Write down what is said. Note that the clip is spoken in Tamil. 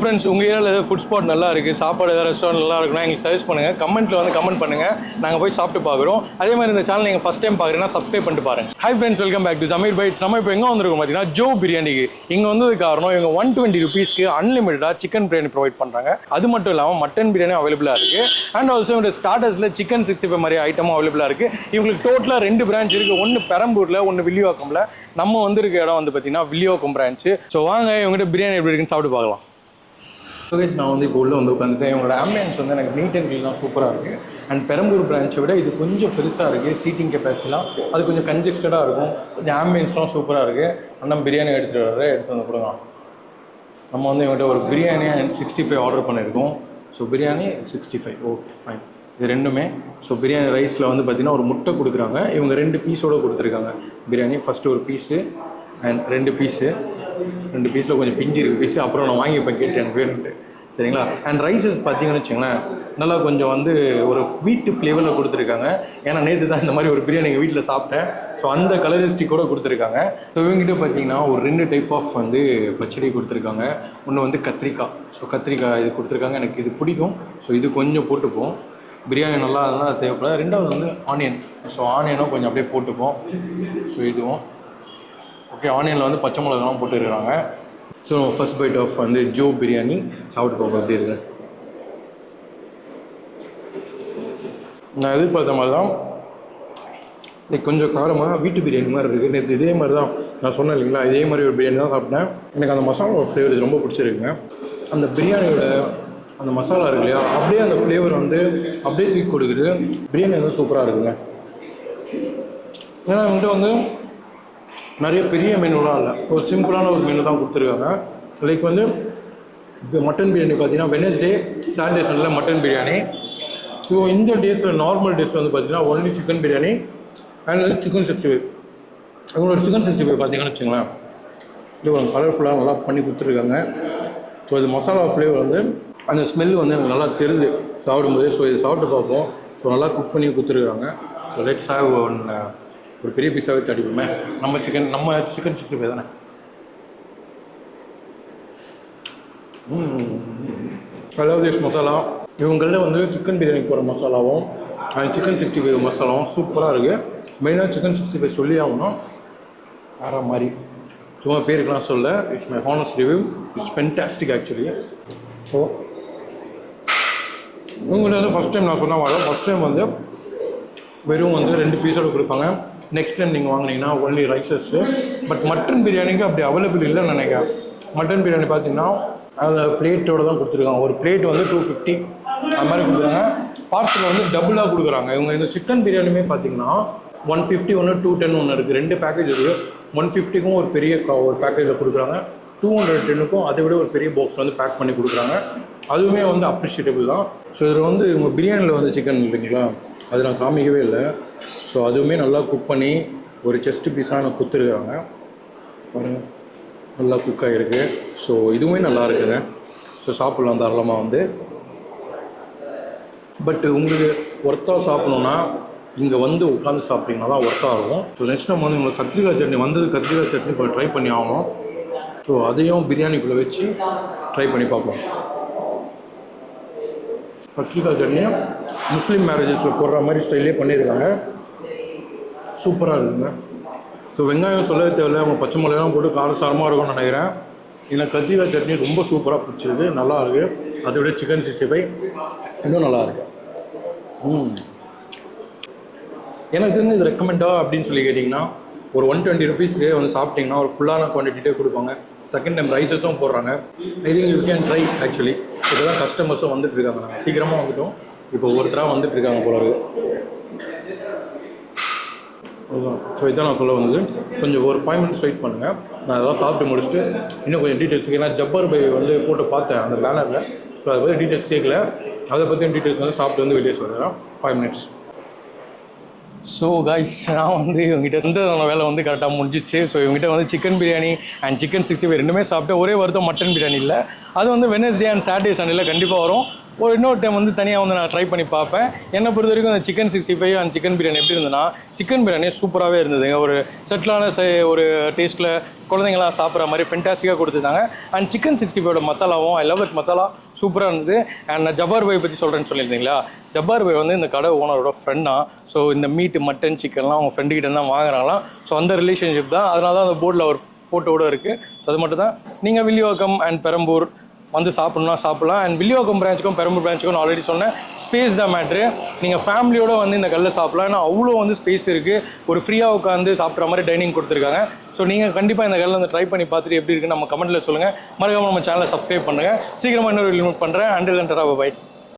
ஃப்ரெண்ட்ஸ் உங்கள் ஏரியாவில் ஏதாவது ஃபுட் ஸ்பாட் நல்லா இருக்குது சாப்பாடு ஏதாவது ரெஸ்டாரண்ட் நல்லா இருக்குன்னா எங்களுக்கு சஜஸ்ட் பண்ணுங்கள் கமெண்ட்டில் வந்து கமெண்ட் பண்ணுங்கள் நாங்கள் போய் சாப்பிட்டு பார்க்குறோம். அதே மாதிரி இந்த சேனல் நீங்கள் ஃபஸ்ட் டைம் பார்க்குறீங்கன்னா சப்ஸ்கிரைப் பண்ணிட்டு பாருங்க. Hi friends welcome back to Sameer bites நம்ம இப்போ எங்கே வந்திருக்கோம் பார்த்தீங்கன்னா ஜோ பிரியாணிக்கு இங்கே வந்தது காரணம் இவங்க ஒன் டுவெண்ட்டி ருபீஸ்க்கு அன்லிமிட்டடாக சிக்கன் பிரியாணி ப்ரொவைட் பண்ணுறாங்க அது மட்டும் இல்லாமல் மட்டன் பிரியாணி அவைலபிளாக இருக்குது அண்ட் ஆல்சோ இந்த ஸ்டார்டர்ஸில் சிக்கன் சிக்ஸ்டி ஃபைவ் மாதிரி ஐட்டமும் அவைலபிளாக இருக்குது இவங்களுக்கு டோட்டலாக ரெண்டு பிரான்ச் இருக்குது ஒன்று பெரம்பூரில் ஒன்று வில்லிவாக்கம்ல. நம்ம வந்திருக்க இடம் வந்து பார்த்தீங்கன்னா வில்லிவாக்கம் பிரான்ச்சு ஸோ வாங்க இவங்ககிட்ட பிரியாணி எப்படி இருக்குன்னு சாப்பிட்டு பார்க்கலாம். சுகேஷ் நான் வந்து இப்போ உள்ளே வந்து உட்காந்துட்டேன் இவங்களோட ஆம்பியன்ஸ் வந்து எனக்கு நீட் அண்ட் க்ளீனாக சூப்பராக இருக்குது அண்ட் பெரம்பூர் பிரான்ச்சை விட இது கொஞ்சம் பெருசாக இருக்குது சீட்டிங் கெப்பாசிட்டிலாம் அது கொஞ்சம் கன்ஜெஸ்டடாக இருக்கும். கொஞ்சம் ஆம்பியன்ஸ்லாம் சூப்பராக இருக்குது அண்ணன் பிரியாணி எடுத்துகிட்டு வர்ற எடுத்து வந்து கொடுங்க. நம்ம வந்து இவங்ககிட்ட ஒரு biryani and sixty five order பண்ணியிருக்கோம். So biryani sixty five okay fine இது ரெண்டுமே. ஸோ பிரியாணி ரைஸில் வந்து பார்த்திங்கன்னா ஒரு முட்டை கொடுக்குறாங்க. இவங்க ரெண்டு பீஸோடு கொடுத்துருக்காங்க. பிரியாணி ஃபஸ்ட்டு ஒரு பீஸு அண்ட் ரெண்டு பீஸு ரெண்டு பீஸில் கொஞ்சம் பிஞ்சு இருக்குது பீஸு அப்புறம் நான் வாங்கிப்பேன் கேட்டு எனக்கு வேணும்ட்டு சரிங்களா? அண்ட் ரைஸஸ் பார்த்தீங்கன்னு வச்சுங்களேன் நல்லா கொஞ்சம் வந்து ஒரு வீட்டு ஃப்ளேவரில் கொடுத்துருக்காங்க. ஏன்னா நேற்று தான் இந்த மாதிரி ஒரு பிரியாணி எங்கள் வீட்டில் சாப்பிட்டேன். ஸோ அந்த கலரிஸ்டிக்கோட கொடுத்துருக்காங்க. ஸோ இவங்ககிட்ட பார்த்தீங்கன்னா ஒரு ரெண்டு டைப் ஆஃப் வந்து பச்சடி கொடுத்துருக்காங்க. ஒன்று வந்து கத்திரிக்காய். ஸோ கத்திரிக்காய் இது கொடுத்துருக்காங்க. எனக்கு இது பிடிக்கும். ஸோ இது கொஞ்சம் போட்டுப்போம். பிரியாணி நல்லா இருந்தால் தேவைப்படாது. ரெண்டாவது வந்து ஆனியன் ஸோ ஆனியனும் கொஞ்சம் அப்படியே போட்டுப்போம். ஸோ இதுவும். ஓகே ஆனியனில் வந்து பச்சை மிளகாலாம் போட்டுருக்காங்க ஸோ ஃபர்ஸ்ட் பைட் ஆஃப் வந்து ஜோ பிரியாணி. சாப்பிட்டு பார்ப்போம் எப்படி இருக்கு? நான் எதிர்பார்த்த மாதிரி தான் லைக் கொஞ்சம் காரமாக வீட்டு பிரியாணி மாதிரி இருக்குது நேற்று இதே மாதிரி தான் நான் சொன்னேன் இல்லைங்களா? இதே மாதிரி ஒரு பிரியாணி தான் சாப்பிட்டேன். எனக்கு அந்த மசாலா ஃப்ளேவர் ரொம்ப பிடிச்சிருக்குங்க. அந்த பிரியாணியோட அந்த மசாலா இருக்கு இல்லையா? அப்படியே அந்த ஃப்ளேவர் வந்து அப்படியே தூக்கி கொடுக்குது. பிரியாணி வந்து சூப்பராக இருக்குங்க. ஏன்னா வந்துட்டு வந்து நிறைய பெரிய மெனுலாம் இல்லை. ஒரு சிம்பிளான ஒரு மெனு தான் கொடுத்துருக்காங்க. லைக் வந்து இப்போ மட்டன் பிரியாணி பார்த்தீங்கன்னா Wednesday Saturday Sunday mutton biryani so இந்த டேஸில் நார்மல் டேஸ் வந்து பார்த்தீங்கன்னா only chicken biryani and chicken sixty five அவங்களோட சிக்கன் சிக்ஸ்டி ஃபைவ் பார்த்தீங்கன்னு வச்சுங்களேன் இது கொஞ்சம் கலர்ஃபுல்லாக நல்லா பண்ணி கொடுத்துருக்காங்க. ஸோ இது மசாலா ஃப்ளேவர் வந்து அந்த ஸ்மெல் வந்து எனக்கு நல்லா தெரியுது. சாப்பிடும்போது. ஸோ இது சாப்பிட்டு பார்ப்போம். ஸோ நல்லா குக் பண்ணி கொடுத்துருக்காங்க. ஸோ லெட்ஸ் ஹாவ் ஒன் ஒரு பெரிய பீஸாகவே தடிப்போமே நம்ம சிக்கன் நம்ம சிக்கன் சிக்ஸ்டி ஃபைவ் தானே? ஹலோ திஸ் மசாலா இவங்கள்ட்ட வந்து சிக்கன் பிரியாணிக்கு போகிற மசாலாவும் சிக்கன் சிக்ஸ்டி ஃபைவ் மசாலாவும் சூப்பராக இருக்குது மெயினாக சிக்கன் சிக்ஸ்டி ஃபைவ் சொல்லி ஆகணும். வேறு மாதிரி. சும்மா பேருக்கெலாம் சொல்ல. It's my honest review it's fantastic actually so இவங்கள்ட்ட வந்து ஃபஸ்ட் டைம் நான் சொன்ன மாதிரி ஃபஸ்ட் டைம் வந்து வெறும் வந்து ரெண்டு பீஸோட கொடுப்பாங்க. நெக்ஸ்ட் டைம் நீங்கள் வாங்கினீங்கன்னா ஒன்லி ரைஸஸ்ஸு பட் மட்டன் பிரியாணிக்கு அப்படி அவைலபிள் இல்லைன்னு நினைக்கிறேன். மட்டன் பிரியாணி பார்த்தீங்கன்னா அந்த பிளேட்டோட தான் கொடுத்துருக்காங்க. ஒரு பிளேட் வந்து டூ ஃபிஃப்டி அது மாதிரி கொடுக்குறாங்க. பார்சல் வந்து டபுளாக கொடுக்குறாங்க. இவங்க இந்த சிக்கன் பிரியாணியுமே பார்த்தீங்கன்னா ஒன் ஃபிஃப்டி ஒன்று டூ டென் ஒன்று இருக்குது ரெண்டு பேக்கேஜ் இருக்குது ஒன் ஃபிஃப்டிக்கும் ஒரு பெரிய ஒரு பேக்கேஜில் கொடுக்குறாங்க. டூ ஹண்ட்ரட் டென்னுக்கும் அதை விட ஒரு பெரிய பாக்ஸ் வந்து பேக் பண்ணி கொடுக்குறாங்க. அதுவுமே வந்து அப்ரிஷியேட்டபிள் தான். ஸோ இதில் வந்து உங்கள் பிரியாணியில் வந்து சிக்கன் இல்லைங்களா? அது நான் காமிக்கவே இல்லை. ஸோ அதுவுமே நல்லா குக் பண்ணி ஒரு செஸ்ட் பீஸாக எனக்கு கொடுத்துருக்காங்க பாருங்க. நல்லா குக் ஆகிருக்கு ஸோ இதுவுமே நல்லா இருக்குங்க. ஸோ சாப்பிட்லாம் தாராளமாக வந்து. பட் உங்களுக்கு ஒர்த்தாக சாப்பிட்ணுன்னா இங்கே வந்து உட்காந்து சாப்பிட்டீங்கன்னா தான் ஒர்த்தாக இருக்கும். ஸோ நெக்ஸ்ட் நம்ம வந்து உங்களுக்கு கத்திரிக்காய் சட்னி வந்தது கத்திரிக்காய் சட்னி ட்ரை பண்ணி ஆகணும். ஸோ அதையும் பிரியாணிக்குள்ளே வச்சு ட்ரை பண்ணி பார்ப்போம் கத்திரிக்காய் சட்னியும் முஸ்லீம் மேரேஜஸில் போடுற மாதிரி ஸ்டைல்லே பண்ணியிருக்காங்க. சூப்பராக இருக்குங்க. ஸோ வெங்காயம் சொல்லவே தேவையில்ல அவங்க பச்சை மிளகாலாம் போட்டு காரசாரமாக இருக்கும்னு நினைக்கிறேன். எனக்கு கத்திரிக்காய் சட்னி ரொம்ப சூப்பராக பிடிச்சிருக்கு நல்லா இருக்குது அதை விட சிக்கன் சிக்ஸ்டி ஃபைவ் இன்னும் நல்லா இருக்கு. ம். எனக்கு தெரிஞ்சு இது ரெக்கமெண்டா அப்படின்னு சொல்லி கேட்டிங்கன்னா ஒரு ஒன் டுவெண்ட்டி ருபீஸ்க்கு வந்து சாப்பிட்டிங்கன்னா ஒரு ஃபுல்லான குவான்டிட்டியே கொடுப்பாங்க. செகண்ட் டைம் ரைஸஸும் போடுறாங்க. I think you can try actually இப்போ தான் கஸ்டமர்ஸும் வந்துட்டு இருக்காங்க. நாங்கள் சீக்கிரமாக வந்துட்டோம். இப்போ ஒருத்தராக வந்துட்டு இருக்காங்க போல அதுதான் ஸோ இதான் நான் சொல்ல வந்தது. கொஞ்சம் ஒரு ஃபைவ் மினிட்ஸ் வெயிட் பண்ணுங்கள் நான் அதெல்லாம் சாப்பிட்டு முடிச்சுட்டு இன்னும் கொஞ்சம் டீட்டெயில்ஸ் ஏன்னா ஜப்பர் பை வந்து ஃபோட்டோ பார்த்தேன் அந்த பேனரில் ஸோ அதை பற்றி டீட்டெயில்ஸ் கேட்கல அதை பற்றியும் டீட்டெயில்ஸ் வந்து சாப்பிட்டு வந்து வெளியே சொல்கிறேன் ஃபைவ் மினிட்ஸ் ஸோ கைஸ் நான் வந்து இவங்ககிட்ட வந்து வேலை வந்து கரெக்டாக முடிஞ்சிச்சு. ஸோ இவங்ககிட்ட வந்து chicken biryani and chicken sixty five ரெண்டுமே சாப்பிட்டேன் ஒரே வருத்தம் மட்டன் பிரியாணி இல்லை. அது வந்து வெனஸ்டே அண்ட் சாட்டர்டே சண்டேல கண்டிப்பாக வரும். ஒரு இன்னொரு டைம் வந்து தனியாக வந்து நான் ட்ரை பண்ணி பார்ப்பேன். என்னை பொறுத்த வரைக்கும் அந்த chicken sixty five and chicken biryani எப்படி இருந்ததுன்னா சிக்கன் பிரியாணி சூப்பராகவே இருந்ததுங்க. ஒரு செட்டிலான ஒரு டேஸ்ட்டில் குழந்தைங்களாம் சாப்பிட்ற மாதிரி ஃபென்டாஸ்டிக்காக கொடுத்துருந்தாங்க அண்ட் சிக்கன் சிக்ஸ்டி ஃபைவோட மசாலாவும் ஐ லவ் இட் மசாலா சூப்பராக இருந்தது. அண்ட் நான் ஜப்பார் பாய் பற்றி சொல்கிறேன்னு சொல்லியிருந்தீங்களா? ஜப்பார் பாய் வந்து இந்த கடை ஓனரோட ஃப்ரெண்டாக ஸோ இந்த மீட்டு மட்டன் சிக்கன்லாம் அவங்க ஃப்ரெண்டுகிட்ட தான் வாங்குறாங்களாம். ஸோ அந்த ரிலேஷன்ஷிப் தான். அதனால தான் அந்த போர்டில் ஒரு ஃபோட்டோவோட இருக்குது ஸோ அது மட்டும் தான். நீங்கள் வில்லிவாக்கம் அண்ட் பெரம்பூர் வந்து சாப்பிட்ணுன்னா சாப்பிட்லாம். அண்ட் வில்லியோகம் பிரான்ச்சுக்கும் பெரம்பூர் பிரான்ச்சுக்கும் ஆல்ரெடி சொன்னேன் ஸ்பேஸ் தான் மேட்ரு நீங்கள் ஃபேமிலியோட வந்து இந்த கல்லில் சாப்பிட்லாம். ஏன்னா அவ்வளோ வந்து ஸ்பேஸ் இருக்குது ஒரு ஃப்ரீயாக உட்காந்து சாப்பிட்ற மாதிரி டைனிங் கொடுத்துருக்காங்க. ஸோ நீங்கள் கண்டிப்பாக இந்த கல்லில் வந்து ட்ரை பண்ணி பார்த்துட்டு எப்படி இருக்குன்னு நம்ம கமெண்ட்டில் சொல்லுங்கள் மறக்காமல் நம்ம சேனலை சப்ஸ்கிரைப் பண்ணுங்கள் சீக்கிரமாக இன்னொரு லிமிட் பண்ணுறேன் அண்டில் தண்டரா பை